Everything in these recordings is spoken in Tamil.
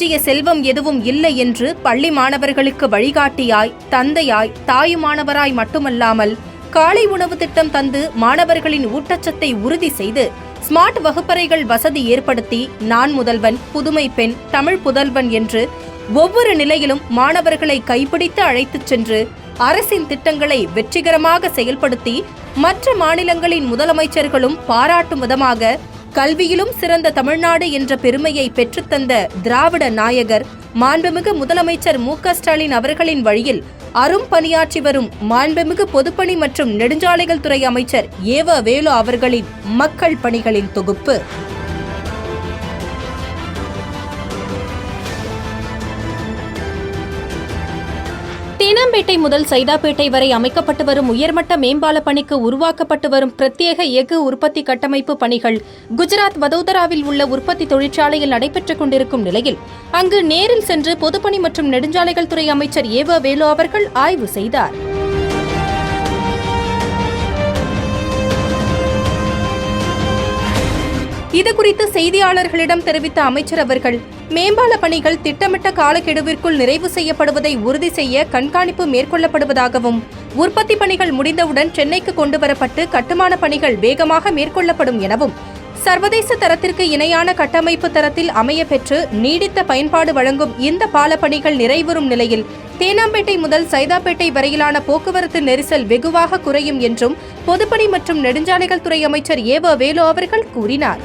மிஞ்சிய செல்வம் எதுவும் இல்லை என்று பள்ளி மாணவர்களுக்கு வழிகாட்டியாய் தந்தையாய் தாயுமானவராய் மட்டுமல்லாமல் காலை உணவு திட்டம் தந்து மாணவர்களின் ஊட்டச்சத்தை உறுதி செய்து ஸ்மார்ட் வகுப்பறைகள் வசதி ஏற்படுத்தி நான் முதல்வன் புதுமை பெண் தமிழ் புதல்வன் என்று ஒவ்வொரு நிலையிலும் மாணவர்களை கைப்பிடித்து அழைத்துச் சென்று அரசின் திட்டங்களை வெற்றிகரமாக செயல்படுத்தி மற்ற மாநிலங்களின் முதலமைச்சர்களும் பாராட்டும் விதமாக கல்வியிலும் சிறந்த தமிழ்நாடு என்ற பெருமையை பெற்றுத்தந்த திராவிட நாயகர் மாண்புமிகு முதலமைச்சர் மு க ஸ்டாலின் அவர்களின் வழியில் அரும் பணியாற்றி வரும் மாண்புமிகு பொதுப்பணி மற்றும் நெடுஞ்சாலைகள் துறை அமைச்சர் ஏவ வேலு அவர்களின் மக்கள் பணிகளின் தொகுப்பு. தேனாம்பேட்டை முதல் சைதாப்பேட்டை வரை அமைக்கப்பட்டு வரும் உயர்மட்ட மேம்பால பணிக்கு உருவாக்கப்பட்டு வரும் பிரத்யேக எஃகு உற்பத்தி கட்டமைப்பு பணிகள் குஜராத் வதோதராவில் உள்ள உற்பத்தி தொழிற்சாலையில் நடைபெற்றுக் கொண்டிருக்கும் நிலையில் அங்கு நேரில் சென்று பொதுப்பணி மற்றும் நெடுஞ்சாலைகள் துறை அமைச்சர் ஏவ வேலு அவர்கள் ஆய்வு செய்தார். இதுகுறித்து செய்தியாளர்களிடம் தெரிவித்த அமைச்சர் அவர்கள் மேம்பால பணிகள் திட்டமிட்ட காலக்கெடுவிற்குள் நிறைவு செய்யப்படுவதை உறுதி செய்ய கண்காணிப்பு மேற்கொள்ளப்படுவதாகவும் உற்பத்தி பணிகள் முடிந்தவுடன் சென்னைக்கு கொண்டுவரப்பட்டு கட்டுமான பணிகள் வேகமாக மேற்கொள்ளப்படும் எனவும் சர்வதேச தரத்திற்கு இணையான கட்டமைப்பு தரத்தில் அமைய பெற்று நீடித்த பயன்பாடு வழங்கும் இந்த பால பணிகள் நிறைவுறும் நிலையில் தேனாம்பேட்டை முதல் சைதாப்பேட்டை வரையிலான போக்குவரத்து நெரிசல் வெகுவாக குறையும் என்றும் பொதுப்பணி மற்றும் நெடுஞ்சாலைகள் துறை அமைச்சர் ஏவ வேலு அவர்கள் கூறினார்.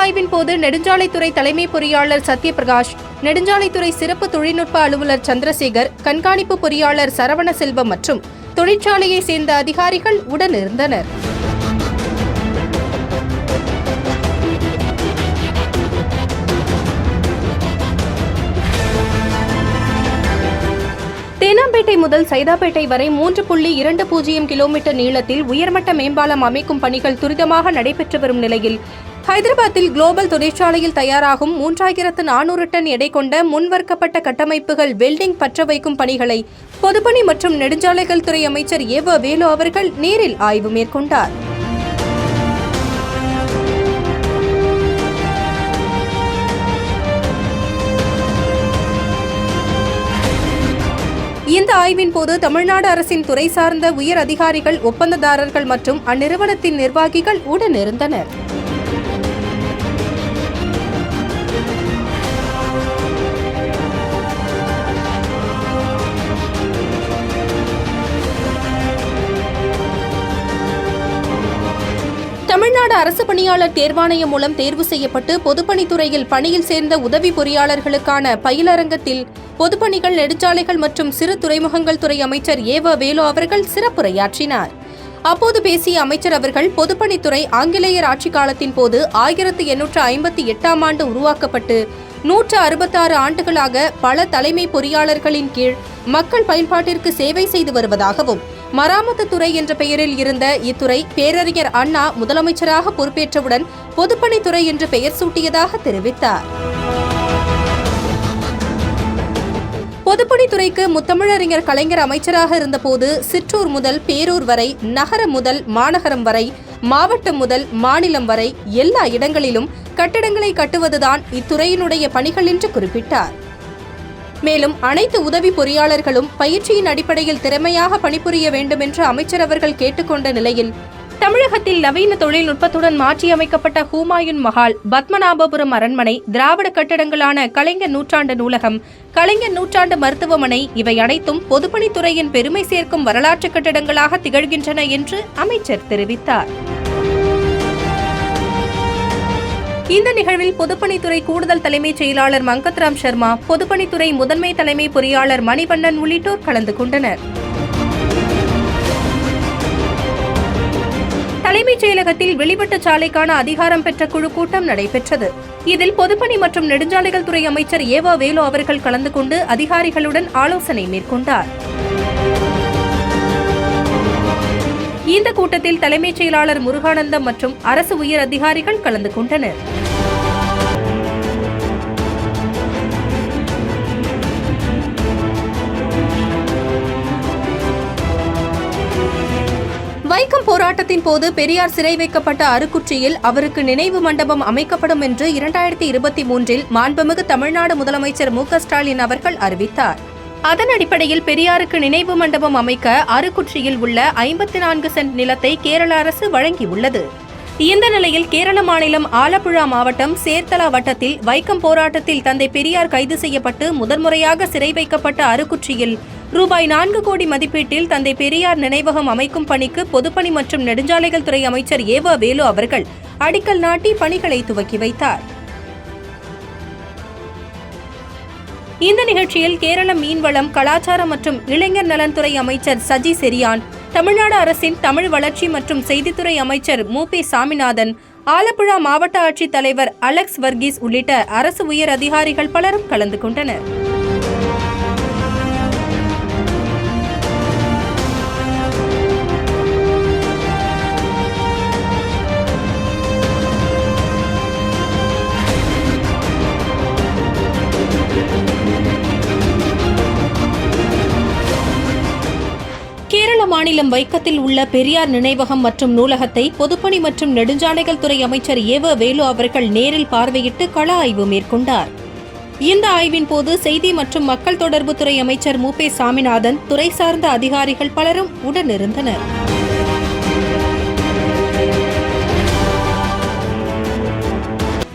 ஆய்வின் போது நெடுஞ்சாலைத்துறை தலைமை பொறியாளர் சத்யபிரகாஷ் நெடுஞ்சாலைத்துறை சிறப்பு தொழில்நுட்ப அலுவலர் சந்திரசேகர் கண்காணிப்பு பொறியாளர் சரவண செல்வம் மற்றும் தொழிற்சாலையை சேர்ந்த அதிகாரிகள் உடனிருந்தனர். தேனாம்பேட்டை முதல் சைதாப்பேட்டை வரை மூன்று புள்ளி இரண்டு பூஜ்ஜியம் கிலோமீட்டர் நீளத்தில் உயர்மட்ட மேம்பாலம் அமைக்கும் பணிகள் துரிதமாக நடைபெற்று வரும் நிலையில் ஹைதராபாத்தில் குளோபல் தொழிற்சாலையில் தயாராகும் மூன்றாயிரத்து நானூறு டன் எடை கொண்ட முன்வர்க்கப்பட்ட கட்டமைப்புகள் வெல்டிங் பற்ற வைக்கும் பணிகளை பொதுப்பணி மற்றும் நெடுஞ்சாலைகள் துறை அமைச்சர் ஏவ வேலு அவர்கள் நேரில் ஆய்வு மேற்கொண்டார். இந்த ஆய்வின் போது தமிழ்நாடு அரசின் துறை சார்ந்த உயர் அதிகாரிகள் ஒப்பந்ததாரர்கள் மற்றும் அந்நிறுவனத்தின் நிர்வாகிகள் உடனிருந்தனர். தமிழ்நாடு அரசு பணியாளர் தேர்வாணையம் மூலம் தேர்வு செய்யப்பட்டு பொதுப்பணித்துறையில் பணியில் சேர்ந்த உதவி பொறியாளர்களுக்கான பயிலரங்கத்தில் பொதுப்பணிகள் நெடுஞ்சாலைகள் மற்றும் சிறு துறைமுகங்கள் துறை அமைச்சர் ஏவ வேலு அவர்கள் சிறப்புரையாற்றினார். அப்போது பேசிய அமைச்சர் அவர்கள் பொதுப்பணித்துறை ஆங்கிலேயர் ஆட்சி காலத்தின் போது ஆயிரத்து எண்ணூற்று ஐம்பத்தி எட்டாம் ஆண்டு உருவாக்கப்பட்டு நூற்று அறுபத்தாறு ஆண்டுகளாக பல தலைமை பொறியாளர்களின் கீழ் மக்கள் பயன்பாட்டிற்கு சேவை செய்து வருவதாகவும் மராமத்து துறை என்ற பெயரில் இருந்த இத்துறை பேரறிஞர் அண்ணா முதலமைச்சராக பொறுப்பேற்றவுடன் பொதுப்பணித்துறை என்று பெயர் சூட்டியதாக தெரிவித்தார். பொதுப்பணித்துறைக்கு முத்தமிழறிஞர் கலைஞர் அமைச்சராக இருந்தபோது சிற்றூர் முதல் பேரூர் வரை நகரம் முதல் மாநகரம் வரை மாவட்டம் முதல் மாநிலம் வரை எல்லா இடங்களிலும் கட்டிடங்களை கட்டுவதுதான் இத்துறையினுடைய பணிகள் என்று குறிப்பிட்டார். மேலும் அனைத்து உதவி பொறியாளர்களும் பயிற்சியின் அடிப்படையில் திறமையாக பணிபுரிய வேண்டும் என்று அமைச்சர் அவர்கள் கேட்டுக்கொண்ட நிலையில் தமிழகத்தில் நவீன தொழில்நுட்பத்துடன் மாற்றியமைக்கப்பட்ட ஹூமாயூன் மஹால் பத்மநாபபுரம் அரண்மனை திராவிட கட்டடங்களான கலைஞர் நூற்றாண்டு நூலகம் கலைஞர் நூற்றாண்டு மருத்துவமனை இவை அனைத்தும் பொதுப்பணித்துறையின் பெருமை சேர்க்கும் வரலாற்று கட்டடங்களாக திகழ்கின்றன என்று அமைச்சர் தெரிவித்தார். இந்த நிகழ்வில் பொதுப்பணித்துறை கூடுதல் தலைமைச் செயலாளர் மங்கத்ராம் சர்மா பொதுப்பணித்துறை முதன்மை தலைமை பொறியாளர் மணிவண்ணன் உள்ளிட்டோர் கலந்து கொண்டனர். தலைமைச் செயலகத்தில் வெளிவட்ட சாலைக்கான அதிகாரம் பெற்ற குழு கூட்டம் நடைபெற்றது. இதில் பொதுப்பணி மற்றும் நெடுஞ்சாலைகள் துறை அமைச்சர் ஏவா வேலு அவர்கள் கலந்து கொண்டு அதிகாரிகளுடன் ஆலோசனை மேற்கொண்டார். இந்த கூட்டத்தில் தலைமைச் செயலாளர் முருகானந்தம் மற்றும் அரசு உயர் அதிகாரிகள் கலந்து கொண்டனர். வைக்கம் போராட்டத்தின் போது பெரியார் சிறை வைக்கப்பட்ட அருக்குற்றியில் அவருக்கு நினைவு மண்டபம் அமைக்கப்படும் என்று இரண்டாயிரத்தி இருபத்தி மூன்றில் மாண்புமிகு தமிழ்நாடு முதலமைச்சர் மு க ஸ்டாலின் அவர்கள் அறிவித்தார். அதன் அடிப்படையில் பெரியாருக்கு நினைவு மண்டபம் அமைக்க அருக்குற்றியில் உள்ள ஐம்பத்தி நான்கு சென்ட் நிலத்தை கேரள அரசு வழங்கியுள்ளது. இந்த நிலையில் கேரள மாநிலம் ஆலப்புழா மாவட்டம் சேர்த்தலா வட்டத்தில் வைக்கம் போராட்டத்தில் தந்தை பெரியார் கைது செய்யப்பட்டு முதன்முறையாக சிறை வைக்கப்பட்ட அருக்குற்றியில் ரூபாய் நான்கு கோடி மதிப்பீட்டில் தந்தை பெரியார் நினைவகம் அமைக்கும் பணிக்கு பொதுப்பணி மற்றும் நெடுஞ்சாலைகள் துறை அமைச்சர் ஏவா வேலு அவர்கள் அடிக்கல் நாட்டி பணிகளை துவக்கி வைத்தார். இந்த நிகழ்ச்சியில் கேரள மீன்வளம் கலாச்சாரம் மற்றும் இளைஞர் நலன்துறை அமைச்சர் சஜி செரியான் தமிழ்நாடு அரசின் தமிழ் வளர்ச்சி மற்றும் செய்தித்துறை அமைச்சர் மு. பி. சாமிநாதன் ஆலப்புழா மாவட்ட ஆட்சித் தலைவர் அலெக்ஸ் வர்கீஸ் உள்ளிட்ட அரசு உயர் அதிகாரிகள் பலரும் கலந்து கொண்டனர். மாநிலம் வைக்கத்தில் உள்ள பெரியார் நினைவகம் மற்றும் நூலகத்தை பொதுப்பணி மற்றும் நெடுஞ்சாலைகள் துறை அமைச்சர் ஏவ வேலு அவர்கள் நேரில் பார்வையிட்டு கள ஆய்வு மேற்கொண்டார். இந்த ஆய்வின் போது செய்தி மற்றும் மக்கள் தொடர்புத்துறை அமைச்சர் மு பே சாமிநாதன் துறை சார்ந்த அதிகாரிகள் பலரும் உடனிருந்தனர்.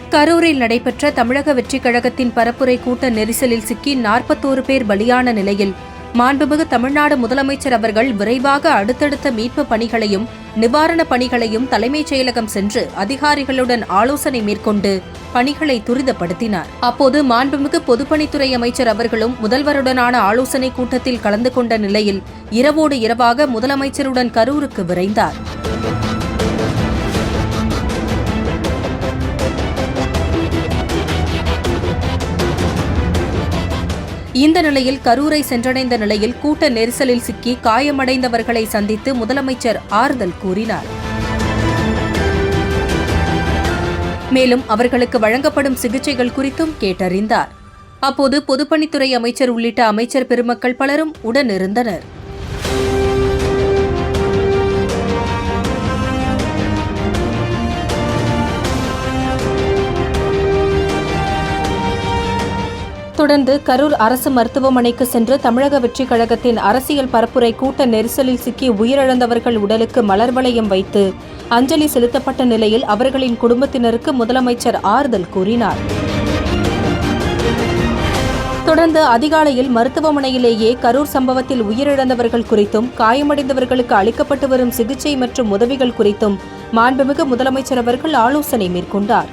கரூரில் நடைபெற்ற தமிழக வெற்றிக் கழகத்தின் பரப்புரை கூட்ட நெரிசலில் சிக்கி நாற்பத்தோரு பேர் பலியான நிலையில் மாண்புமிகு தமிழ்நாடு முதலமைச்சர் அவர்கள் விரைவாக அடுத்தடுத்த மீட்பு பணிகளையும் நிவாரணப் பணிகளையும் தலைமைச் செயலகம் சென்று அதிகாரிகளுடன் ஆலோசனை மேற்கொண்டு பணிகளை துரிதப்படுத்தினார். அப்போது மாண்புமிகு பொதுப்பணித்துறை அமைச்சர் அவர்களும் முதல்வருடனான ஆலோசனைக் கூட்டத்தில் கலந்து கொண்ட நிலையில் இரவோடு இரவாக முதலமைச்சருடன் கரூருக்கு விரைந்தார். இந்த நிலையில் கரூரை சென்றடைந்த நிலையில் கூட்ட நெரிசலில் சிக்கி காயமடைந்தவர்களை சந்தித்து முதலமைச்சர் ஆறுதல் கூறினார். மேலும் அவர்களுக்கு வழங்கப்படும் சிகிச்சைகள் குறித்தும் கேட்டறிந்தார். அப்போது பொதுப்பணித்துறை அமைச்சர் உள்ளிட்ட அமைச்சர் பெருமக்கள் பலரும் உடனிருந்தனர். தொடர்ந்து கரூர் அரசு மருத்துவமனைக்கு சென்று தமிழக வெற்றிக் கழகத்தின் அரசியல் பரப்புரை கூட்ட நெரிசலில் சிக்கி உயிரிழந்தவர்கள் உடலுக்கு மலர் வளையம் வைத்து அஞ்சலி செலுத்தப்பட்ட நிலையில் அவர்களின் குடும்பத்தினருக்கு முதலமைச்சர் ஆறுதல் கூறினார். தொடர்ந்து அதிகாலையில் மருத்துவமனையிலேயே கரூர் சம்பவத்தில் உயிரிழந்தவர்கள் குறித்தும் காயமடைந்தவர்களுக்கு அளிக்கப்பட்டு வரும் சிகிச்சை மற்றும் உதவிகள் குறித்தும் மாண்புமிகு முதலமைச்சர் அவர்கள் ஆலோசனை மேற்கொண்டார்.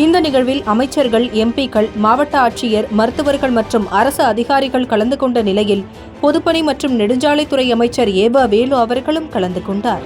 இந்த நிகழ்வில் அமைச்சர்கள் எம்பிக்கள் மாவட்ட ஆட்சியர் மருத்துவர்கள் மற்றும் அரசு அதிகாரிகள் கலந்து கொண்ட நிலையில் பொதுப்பணி மற்றும் நெடுஞ்சாலைத்துறை அமைச்சர் ஏபா வேலு அவர்களும் கலந்து கொண்டார்.